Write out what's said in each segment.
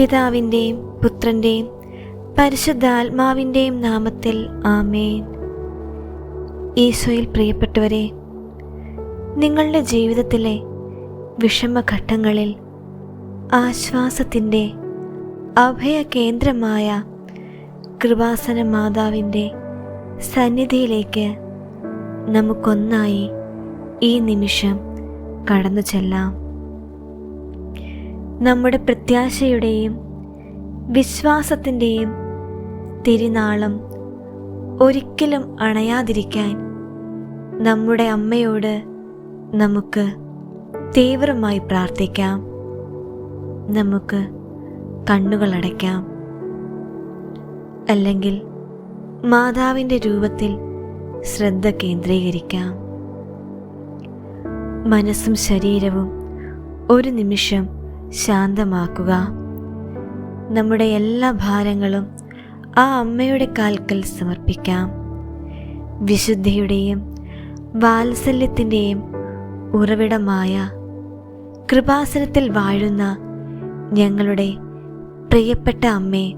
പിതാവിന്റെയും പുത്രന്റെയും പരിശുദ്ധാത്മാവിന്റെയും നാമത്തിൽ ആമേൻ. ഈശോയിൽ പ്രിയപ്പെട്ടവരെ നിങ്ങളുടെ ജീവിതത്തിലെ വിഷമഘട്ടങ്ങളിൽ ആശ്വാസത്തിന്റെ അഭയ കേന്ദ്രമായ കൃപാസന മാതാവിന്റെ സന്നിധിയിലേക്ക് നമുക്കൊന്നായി ഈ നിമിഷം കടന്നു ചെല്ലാം. നമ്മുടെ പ്രത്യാശയുടെയും വിശ്വാസത്തിന്റെയും തിരുനാളം ഒരിക്കലും അണയാതിരിക്കാൻ നമ്മുടെ അമ്മയോട് നമുക്ക് തീവ്രമായി പ്രാർത്ഥിക്കാം. നമുക്ക് കണ്ണുകളടയ്ക്കാം അല്ലെങ്കിൽ മാതാവിന്റെ രൂപത്തിൽ ശ്രദ്ധ കേന്ദ്രീകരിക്കാം. മനസ്സും ശരീരവും ഒരു നിമിഷം ശാന്തമാക്കുക. നമ്മുടെ എല്ലാ ഭാരങ്ങളും ആ അമ്മയുടെ കാൽക്കൽ സമർപ്പിക്കാം. വിശുദ്ധിയുടെയും വാത്സല്യത്തിന്റെയും ഉറവിടമായ കൃപാസനത്തിൽ വാഴുന്ന ഞങ്ങളുടെ പ്രിയപ്പെട്ട അമ്മേ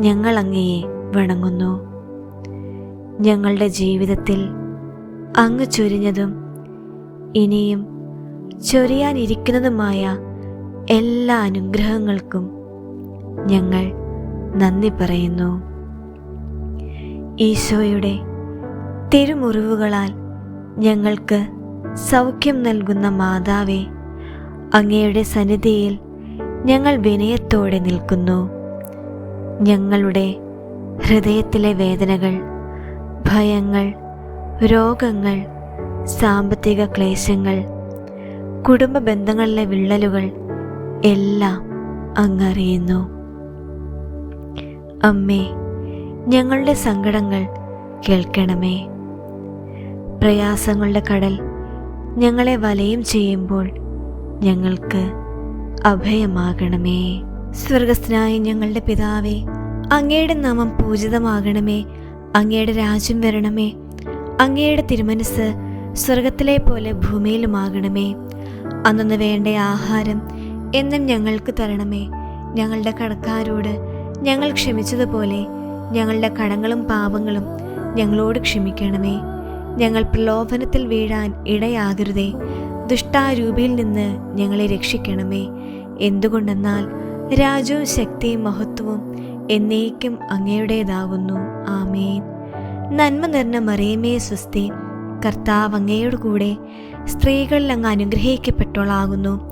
ഞങ്ങൾ അങ്ങയെ വണങ്ങുന്നു. ഞങ്ങളുടെ ജീവിതത്തിൽ അങ്ങ് ചൊരിഞ്ഞതും ഇനിയും ചൊരിയാനിരിക്കുന്നതുമായ എല്ലാ അനുഗ്രഹങ്ങൾക്കും ഞങ്ങൾ നന്ദി പറയുന്നു. ഈശോയുടെ തിരുമുറിവുകളാൽ ഞങ്ങൾക്ക് സൗഖ്യം നൽകുന്ന മാതാവേ അങ്ങയുടെ സന്നിധിയിൽ ഞങ്ങൾ വിനയത്തോടെ നിൽക്കുന്നു. ഞങ്ങളുടെ ഹൃദയത്തിലെ വേദനകൾ ഭയങ്ങൾ രോഗങ്ങൾ സാമ്പത്തിക ക്ലേശങ്ങൾ കുടുംബ ബന്ധങ്ങളിലെ വിള്ളലുകൾ എല്ലാം അങ്ങറിയുന്നു. അമ്മേ ഞങ്ങളുടെ സങ്കടങ്ങൾ കേൾക്കണമേ. പ്രയാസങ്ങളുടെ കടൽ ഞങ്ങളെ വലയം ചെയ്യുമ്പോൾ ഞങ്ങൾക്ക് അഭയമാകണമേ. സ്വർഗസ്ഥനായ ഞങ്ങളുടെ പിതാവേ അങ്ങയുടെ നാമം പൂജിതമാകണമേ. അങ്ങയുടെ രാജ്യം വരണമേ. അങ്ങയുടെ തിരുമനസ് സ്വർഗത്തിലെ പോലെ ഭൂമിയിലുമാകണമേ. അന്നു വേണ്ട ആഹാരം എന്നും ഞങ്ങൾക്ക് തരണമേ. ഞങ്ങളുടെ കടക്കാരോട് ഞങ്ങൾ ക്ഷമിച്ചതുപോലെ ഞങ്ങളുടെ കടങ്ങളും പാപങ്ങളും ഞങ്ങളോട് ക്ഷമിക്കണമേ. ഞങ്ങൾ പ്രലോഭനത്തിൽ വീഴാൻ ഇടയാകരുതേ. ദുഷ്ടാരൂപിയിൽ നിന്ന് ഞങ്ങളെ രക്ഷിക്കണമേ. എന്തുകൊണ്ടെന്നാൽ രാജ്യവും ശക്തിയും മഹത്വവും എന്നേക്കും അങ്ങയുടേതാകുന്നു. ആമേൻ. നന്മ നിറഞ്ഞ മറിയമേ സ്വസ്തി. കർത്താവ് അങ്ങയോട് കൂടെ സ്ത്രീകളിൽ അങ്ങ് അനുഗ്രഹിക്കപ്പെട്ടവളാകുന്നു.